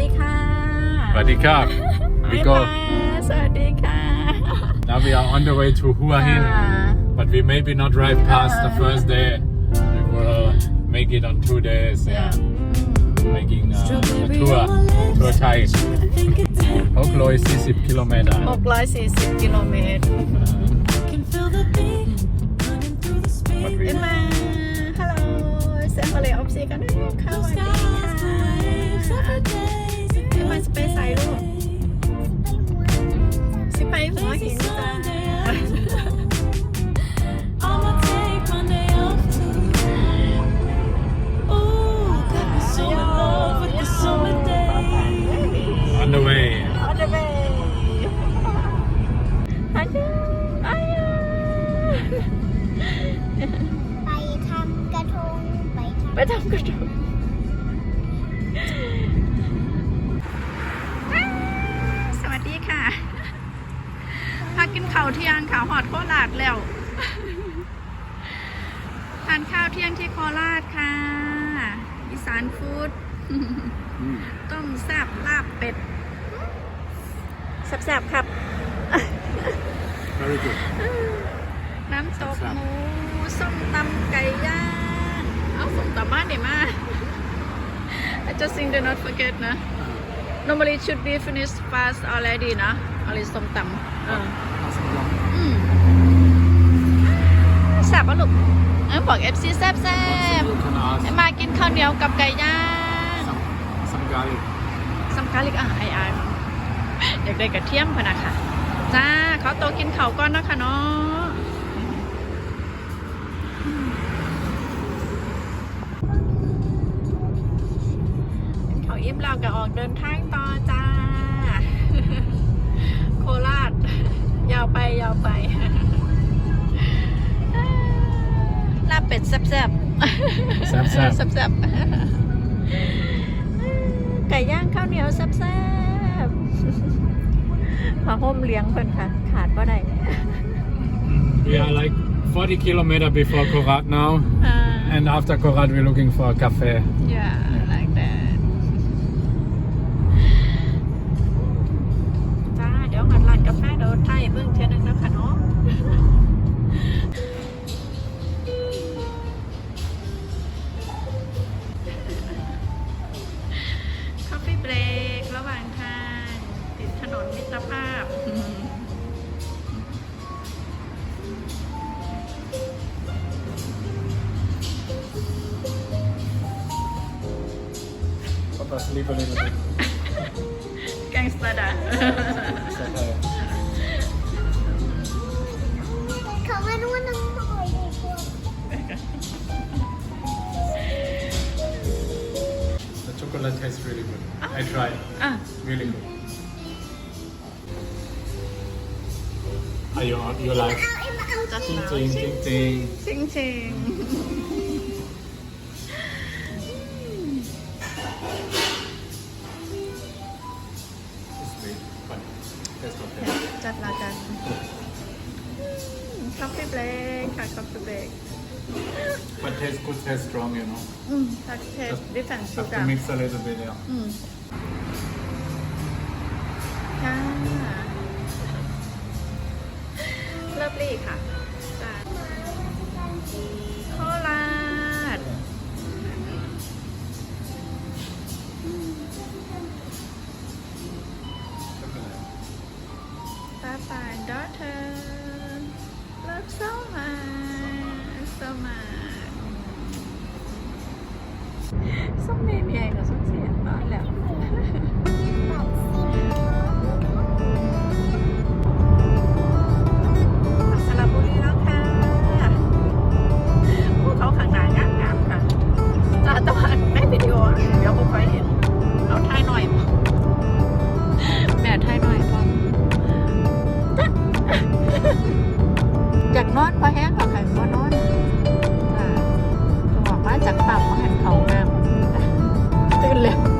ดีค่ะ Radikal. We Hi, go. Ma. สวัสดีค่ะ Now we are on the way to Hua Hin, ค่ะ but we maybe not drive past the Uh. first day. We will make it on two days. Yeah, making uh, a tour tour Thai. หกร้อยสี่สิบกิโลเมตร 640 กิโลเมตร But we เอ็มมาฮัลโหลเซฟเลยออฟซีกันด้วยค่ะสวัสดีค่ะ เอ็มมาจะไปใส่ลูกสิไปหัวหินจ้า on the way. ออเดเบอายุอายุไปทำกระทงไปทำไปทำกระดูก กินข้าวเที่ยงค่ะหอดโคราชแล้ว ทานข้าวเที่ยงที่โคราชค่ะ อีสานฟู้ดต้มแซ่บลาบเป็ดแซ่บๆครับ Very good. น้ำตกแซ่บหมูส้มตำไก่ย่าง เอาส้มตำบ้านเดี๋ยวมา I just think do not forget นะ normally it should be finished fast already นะ already ส้มตำ แซ่บปะลูกเออบอก FC แซ่บแซ่บ You can ask มากินข้าวเหนียวกับไก่ย่าง some some garlic. สำคัญเลยอะไอไอายอยากได้กระเทียมพะนะค่ะ จ้าเขาโตวกินเขาวก้อนนะคะเนาะกินเขาวอิ่มเราก็ออกเดินทางต่อจ้า โคราช ยาวไปยาวไป เป็ดแซ่บๆแซ่บๆแซ่บๆไก่ย่างข้าวเหนียวแซ่บๆผ้าห่มเลี้ยงเพิ่นค่ะ ขาดบ่ได้ We are like 40 kilometer before Korat now, อ่า and after Korat we're looking for a cafe. yeah like that จ้าเดี๋ยวหัดร้านกาแฟเดี๋ยวไทยเบิ่งเทื่อนึงนะคะ ระหว่างทางติดถนนมิตรภาพ Papa sleep a little bit. แ chocolate tastes really good. I tried. อะ Really good. Are you you like เอาเอ็มเอาจัด ting หนาว ting ting ting? ชิงชิง It's sweet, but tastes okay. จัดแล้วกันคอฟฟี่เบรกค่ะคอฟฟี่เบรก But tastes good, tastes strong, you know. อืมทักเทสดิฟเฟนซ์ Have to mix a little bit, yeah. อืมค่ะเลิฟลี่ค่ะจ้าโคราช Papa and daughter love so much so much ส้มเมย์ใหญ่กับ ส้มเสียนบ้านแล้ว അല്ലേ